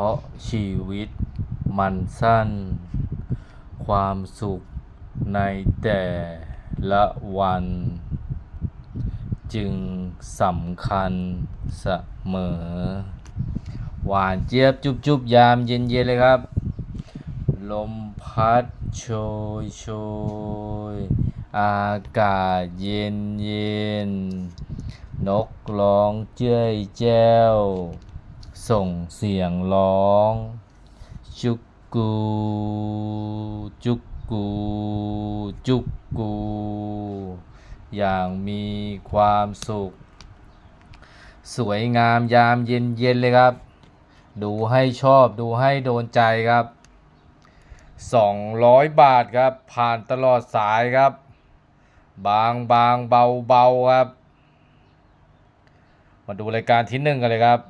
พราะชีวิตมันสั้น ความสุขในแต่ละวัน จึงสำคัญเสมอ หวานเจี๊ยบจุบจุบยามเย็นเย็นๆเลยครับ ลมพัดโชยโชยอากาศเย็นเย็นนกร้องเจ้ยแจ้ว ส่งเสียงร้อง จุกกู จุกกู จุกกู อย่างมีความสุข สวยงามยามเย็นเย็นๆเลยครับ ดูให้ชอบดูให้โดนใจครับ 200 บาทครับ ผ่านตลอดสายครับ บางบางเบาเบาครับ มาดูรายการที่หนึ่งกันเลยครับ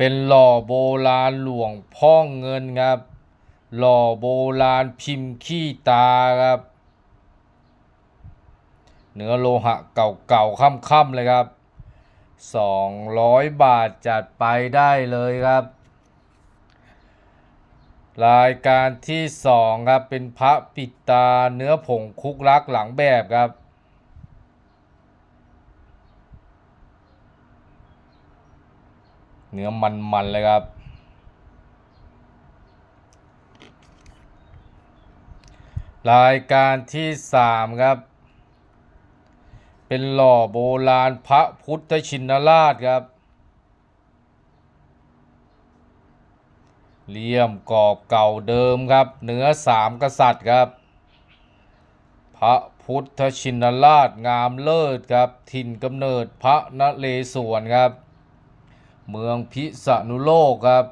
เป็นหล่อโบราณหลวงพ่อเงินครับ หล่อโบราณพิมพ์ขี้ตาครับ เนื้อโลหะเก่าๆค่ำๆเลยครับ 200 บาทจัดไปได้เลยครับ รายการที่ 2 ครับ เป็นพระปิดตาเนื้อผงคุกลักหลังแบบครับ เนื้อมันๆเลยครับ รายการที่3ครับ เป็นหล่อโบราณพระพุทธชินราชครับเลี่ยมกรอบเก่าเดิมครับเนื้อสามกษัตริย์ครับ พระพุทธชินราชงามเลิศครับ ถิ่นกำเนิดพระนเรศวรครับ เมืองพิษณุโลกครับ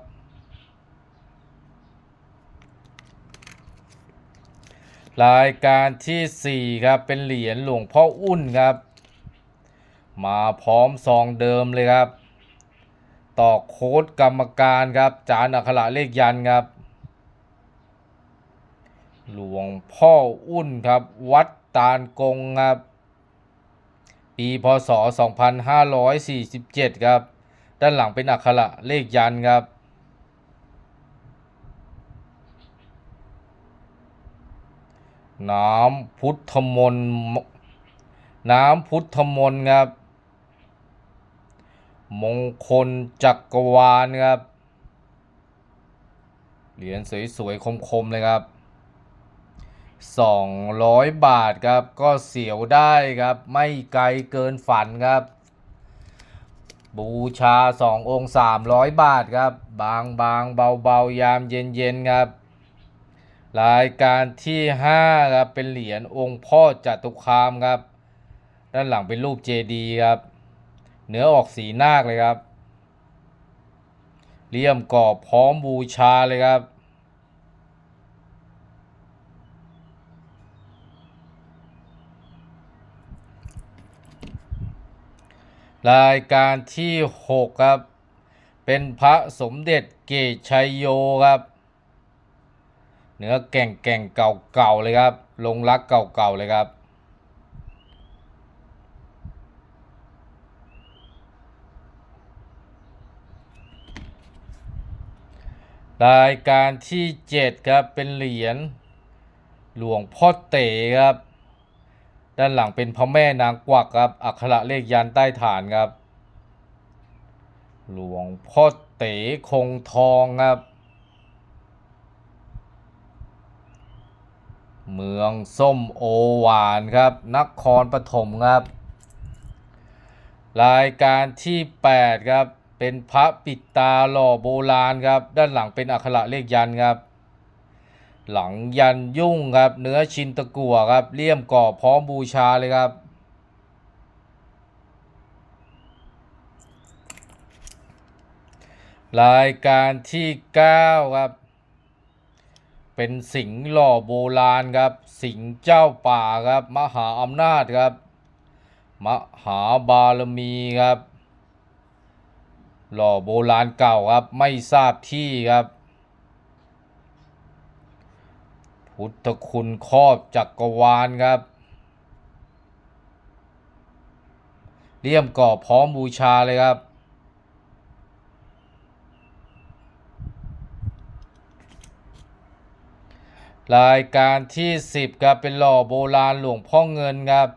รายการที่ 4 ครับ เป็นเหรียญหลวงพ่ออุ้นครับ มาพร้อมซองเดิมเลยครับ ต่อโค้ดกรรมการครับ จานอักขระเลขยันครับ หลวงพ่ออุ้นครับ วัดตาลกงครับ ปีพศ 2547 ครับ ด้านหลังเป็นอักขระเลขยันครับ น้ำพุทธมนต์น้ำพุทธมนต์ครับ มงคลจักรวาลครับ เหรียญสวยๆ คม ๆ เลยครับ 200 บาทครับ ก็เสียวได้ครับ ไม่ไกลเกินฝันครับ บูชา 2 องค์ 300 บาทครับ บางบางเบาเบายามเย็นเย็นครับ รายการที่ 5 ครับ เป็นเหรียญองค์พ่อจตุคามครับ ด้านหลังเป็นรูปเจดีย์ครับ เนื้อออกสีนาคเลยครับเลี่ยมกรอบพร้อมบูชาเลยครับ รายการที่ 6 ครับ เป็นพระสมเด็จเกตชัยโยครับ เนื้อแก่งแก่งเก่าๆเลยครับ ลงรักเก่าๆเลยครับ รายการที่ 7 ครับ เป็นเหรียญหลวงพ่อเต๋ครับ ด้านหลังเป็นพระแม่นางกวักครับ อักขระเลขยันใต้ฐานครับ หลวงพ่อเต๋คงทองครับ เมืองส้มโอหวานครับ นครปฐมครับ รายการที่ 8 ครับ เป็นพระปิดตาหล่อโบราณครับ ด้านหลังเป็นอักขระเลขยันครับ หลังยันยุ่งครับ เนื้อชินตะกั่วครับเลี่ยมกรอบพร้อมบูชาเลยครับ รายการที่ 9 ครับ เป็นสิงห์หล่อโบราณครับ สิงเจ้าป่าครับ มหาอำนาจครับ มหาบารมีครับ หล่อโบราณเก่าครับ ไม่ทราบที่ครับ พุทธคุณครอบจักรวาลครับเลี่ยมกรอบพร้อมบูชาเลยครับ รายการที่ 10ครับเป็นหล่อโบราณหลวงพ่อเงินครับ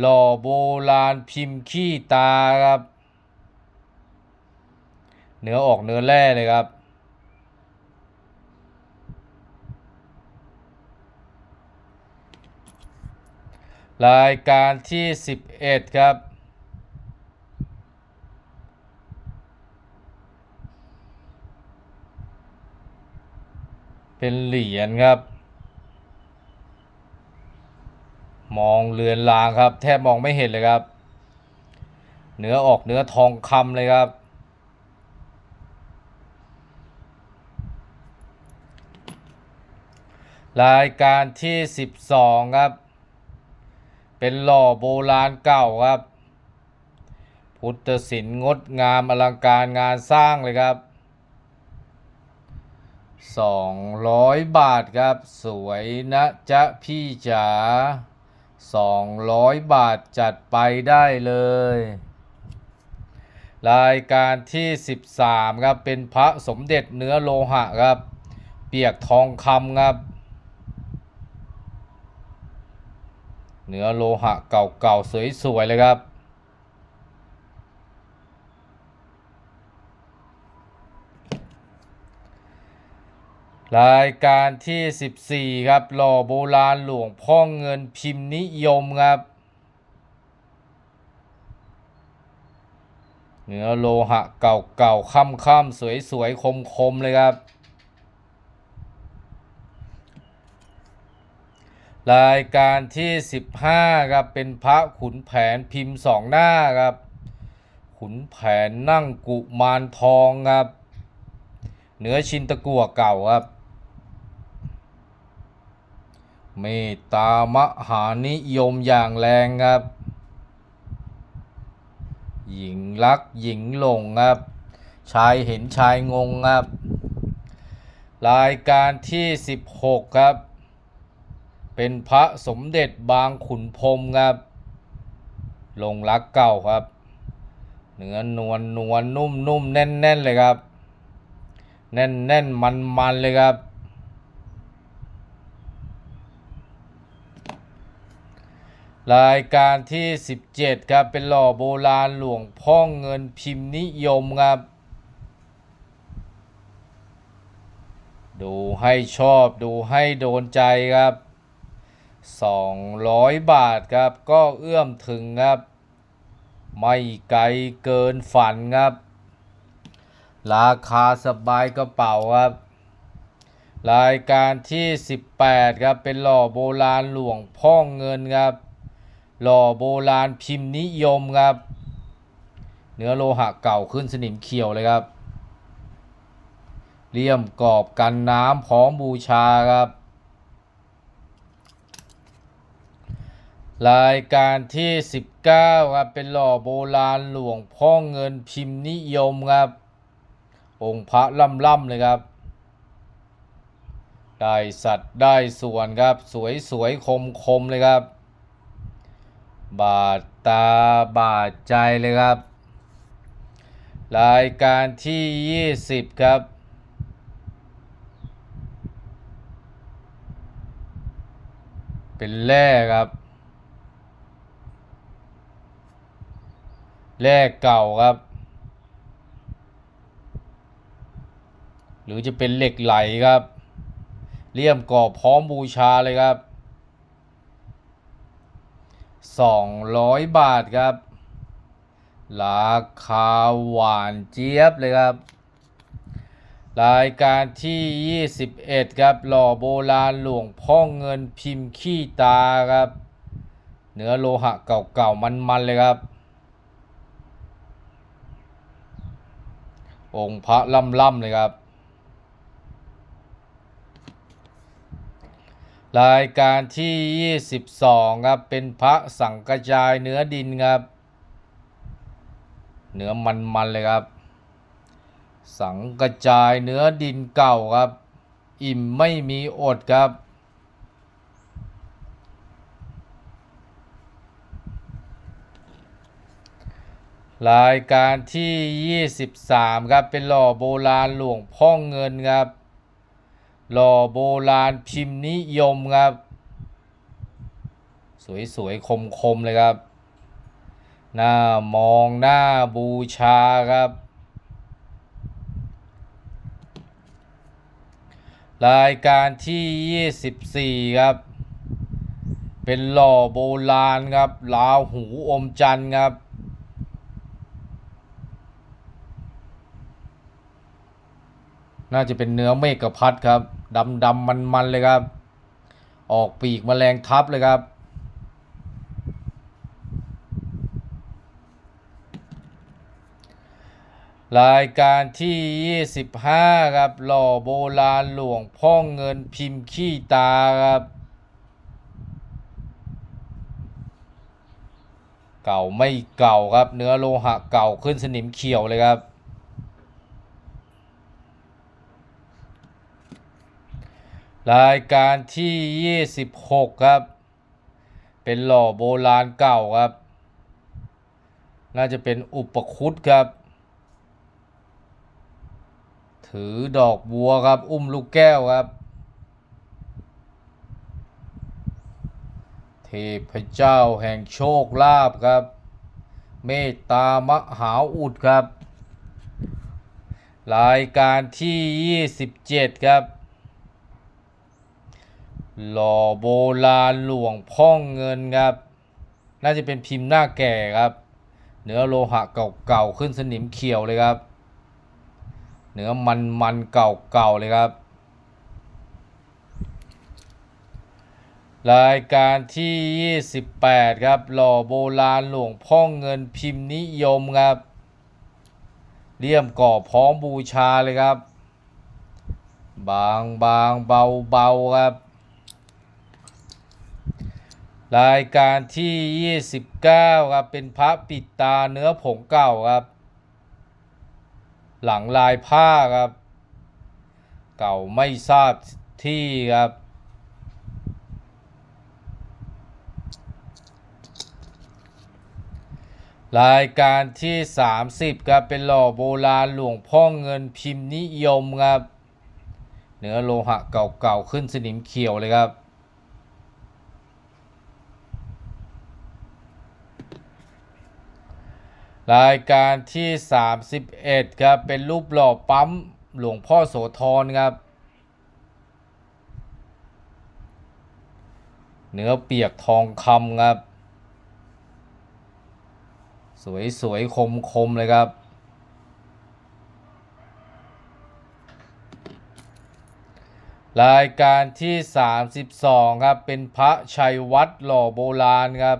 หล่อโบราณพิมพ์ขี้ตาครับ เนื้อออกเนื้อแร่เลยครับ รายการที่ 11 ครับ เป็นเหรียญครับ มองเลือนลางครับ แทบมองไม่เห็นเลยครับ เนื้อออกเนื้อทองคำเลยครับ รายการที่ 12 ครับ เป็นหล่อโบราณเก่าครับ พุทธศิลป์งดงามอลังการงานสร้างเลยครับ 200 บาทครับ สวยนะจ๊ะพี่จ๋า200 บาทจัดไปได้เลย รายการที่ 13 ครับ เป็นพระสมเด็จเนื้อโลหะครับ เปียกทองคำครับ เนื้อโลหะเก่าๆ สวยๆ เลยครับ รายการที่ 14 ครับ หล่อโบราณหลวงพ่อเงินพิมพ์นิยมครับ เนื้อโลหะเก่าๆ ค่ำๆ สวยๆ คมๆ เลยครับ รายการที่ 15ครับเป็นพระขุนแผนพิมพ์สองหน้าครับ ขุนแผนนั่งกุมารทองครับเนื้อชินตะกัวเก่าครับ เมตตามหานิยมอย่างแรงครับ หญิงรักหญิงหลงครับ ชายเห็นชายงงครับ รายการที่ 16 ครับ เป็นพระสมเด็จบางขุนพรมครับ ลงรักเก่าครับ เนื้อนวลนวลนุ่มนุ่มแน่นแน่นเลยครับ แน่นแน่นมันมันเลยครับ รายการที่ 17 ครับ เป็นหล่อโบราณหลวงพ่อเงินพิมพ์นิยมครับดูให้ชอบดูให้โดนใจครับ 200 บาทครับ ก็เอื้อมถึงครับ ไม่ไกลเกินฝันครับ ราคาสบายกระเป๋าครับ รายการที่ 18 ครับ เป็นหล่อโบราณหลวงพ่อเงินครับ หล่อโบราณพิมพ์นิยมครับ เนื้อโลหะเก่าขึ้นสนิมเขียวเลยครับเลี่ยมกรอบกันน้ำพร้อมบูชาครับ รายการที่ 19ครับเป็นหล่อโบราณหลวงพ่อเงินพิมพ์นิยมครับ องค์พระล่ำๆเลยครับ ได้สัตว์ได้ส่วนครับ สวยสวยคมคมเลยครับ บาดตาบาดใจเลยครับ รายการที่ 20 ครับเป็นแร่ครับ แร่เก่าครับ หรือจะเป็นเหล็กไหลครับเลี่ยมกรอบพร้อมบูชาเลยครับ 200 บาทครับ ราคาหวานเจี๊ยบเลยครับ รายการที่ 21 ครับ หล่อโบราณหลวงพ่อเงินพิมพ์ขี้ตาครับ เนื้อโลหะเก่าๆมันๆเลยครับ องค์พระล่ำๆเลยครับ รายการที่ 22 ครับ เป็นพระสังกระจายเนื้อดินครับ เนื้อมันๆเลยครับ สังกระจายเนื้อดินเก่าครับ อิ่มไม่มีอดครับ รายการที่ 23 ครับ เป็นหล่อโบราณหลวงพ่อเงินครับ หล่อโบราณพิมพ์นิยมครับ สวยๆ คมๆ เลยครับ หน้ามองหน้าบูชาครับ รายการที่ 24 ครับ เป็นหล่อโบราณครับลาวหูอมจันทร์ครับ น่าจะเป็นเนื้อเมฆกพัดครับดำดำมันมันๆเลยครับ ออกปีกแมลงทับเลยครับ รายการที่ 25 ครับ หล่อโบราณหลวงพ่อเงินพิมพ์ขี้ตาครับเก่าไม่เก่าครับ เนื้อโลหะเก่าขึ้นสนิมเขียวเลยครับ รายการที่ 26 ครับ เป็นหล่อโบราณเก่าครับ น่าจะเป็นอุปคุตครับ ถือดอกบัวครับ อุ้มลูกแก้วครับ เทพเจ้าแห่งโชคลาภครับ เมตตามหาอุดครับ รายการที่ 27 ครับ หล่อโบราณหลวงพ่องเงินครับ น่าจะเป็นพิมพ์หน้าแก่ครับ เนื้อโลหะเก่าๆขึ้นสนิมเขียวเลยครับ เนื้อมันมันๆเก่าๆเลยครับ รายการที่ 28 ครับ หล่อโบราณหลวงพ่องเงินพิมพ์นิยมครับเลี่ยมก่อพร้อมบูชาเลยครับ บางบางเบาเบาครับ รายการที่ 29 ครับ เป็นพระปิดตาเนื้อผงเก่าครับ หลังลายผ้าครับ เก่าไม่ทราบที่ครับ รายการที่ 30 ครับ เป็นหล่อโบราณหลวงพ่อเงินพิมพ์นิยมครับ เนื้อโลหะเก่าๆขึ้นสนิมเขียวเลยครับ รายการที่ 31 ครับ เป็นรูปหล่อปั๊มหลวงพ่อโสธรครับ เนื้อเปียกทองคำครับ สวยสวยคมคมๆเลยครับ รายการที่ 32 ครับ เป็นพระชัยวัดหล่อโบราณครับ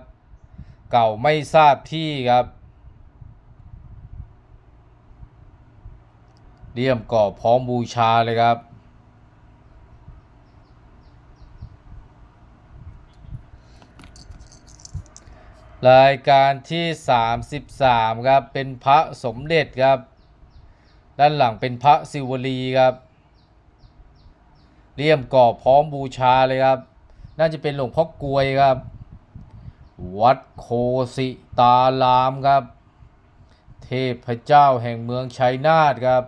เก่าไม่ทราบที่ครับ เลี่ยมก่อพร้อมบูชาเลยครับ รายการที่ 33 ครับ เป็นพระสมเด็จครับ ด้านหลังเป็นพระศิวลีครับเลี่ยมก่อพร้อมบูชาเลยครับ น่าจะเป็นหลวงพ่อกลวยครับ วัดโคสิตารามครับ เทพเจ้าแห่งเมืองชัยนาทครับ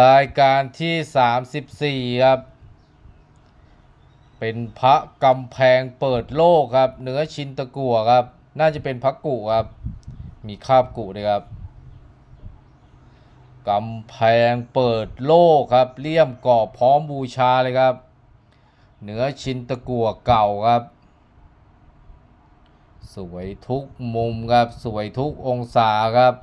รายการที่ 34 ครับ เป็นพระกำแพงเปิดโลกครับเนื้อชินตะกัวครับ น่าจะเป็นพระกุครับ มีคาบกุด้วยครับกำแพงเปิดโลกครับเลี่ยมก่อพร้อมบูชาเลยครับเนื้อชินตะกัวเก่าครับ สวยทุกมุมครับ สวยทุกองศาครับ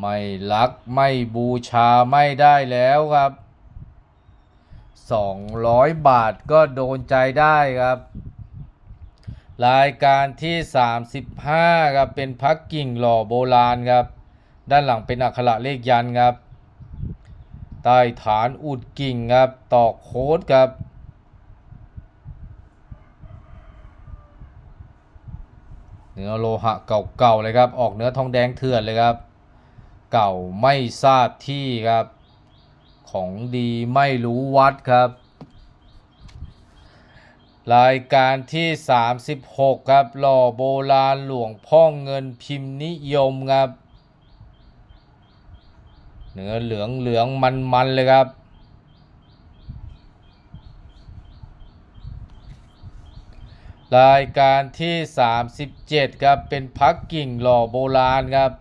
ไม่รักไม่บูชาไม่ได้แล้วครับ 200 บาทก็โดนใจได้ครับ รายการที่ 35ครับเป็นพักกิ่งหล่อโบราณครับ ด้านหลังเป็นอักขระเลขยันครับใต้ฐานอุดกิ่งครับตอกโค้ดครับเนื้อโลหะเก่าๆเลยครับ ออกเนื้อทองแดงเถื่อนเลยครับ เก่าไม่ทราบที่ครับ ของดีไม่รู้วัดครับ รายการที่ 36 ครับ หล่อโบราณหลวงพ่อเงินพิมพ์นิยมครับ เนื้อเหลืองเหลืองมันมันๆเลยครับรายการที่ 37 ครับ เป็นพักกิ่งหล่อโบราณครับ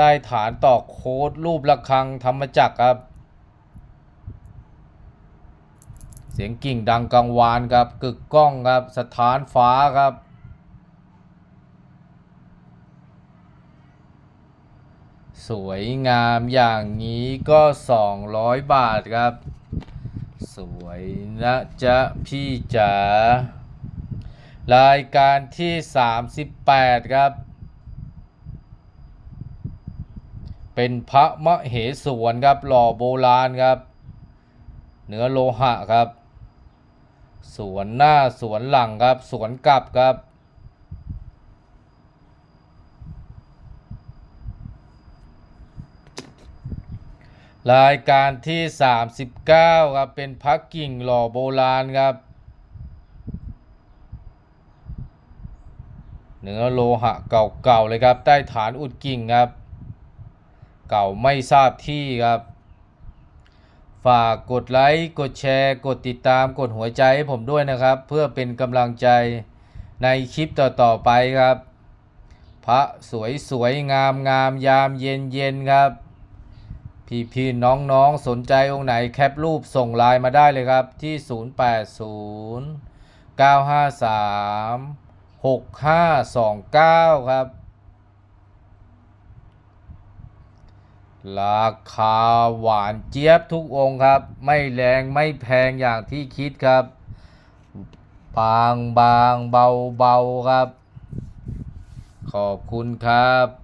ต้ฐานตอกโค้ดรูประฆังธรรมจักรครับ เสียงกิ่งดังกังวานครับ กึกก้องครับ สถานฟ้าครับสวยงามอย่างนี้ก็ 200 บาทครับ สวยนะจ๊ะ พี่จ๋ารายการที่ 38 ครับ เป็นพระมเหสวนครับ หล่อโบราณครับ เนื้อโลหะครับ สวนหน้าสวนหลังครับ สวนกลับครับ รายการที่ 39 ครับ เป็นพักกิ่งหล่อโบราณครับ เนื้อโลหะเก่าๆเลยครับ ใต้ฐานอุดกิ่งครับ เก่าไม่ทราบที่ครับ ฝากกดไลค์กดแชร์ กดติดตามกดหัวใจให้ผมด้วยนะครับ เพื่อเป็นกำลังใจในคลิปต่อๆไปครับ พระสวยสวยงามงามยามเย็นเย็นครับ พี่พี่น้องน้องๆสนใจองค์ไหนแคปรูปส่งไลน์มาได้เลยครับที่ 080 953 6529 ครับ ราคาหวานเจี๊ยบทุกองครับ ไม่แรงไม่แพงอย่างที่คิดครับ บางบางเบาเบาครับ ขอบคุณครับ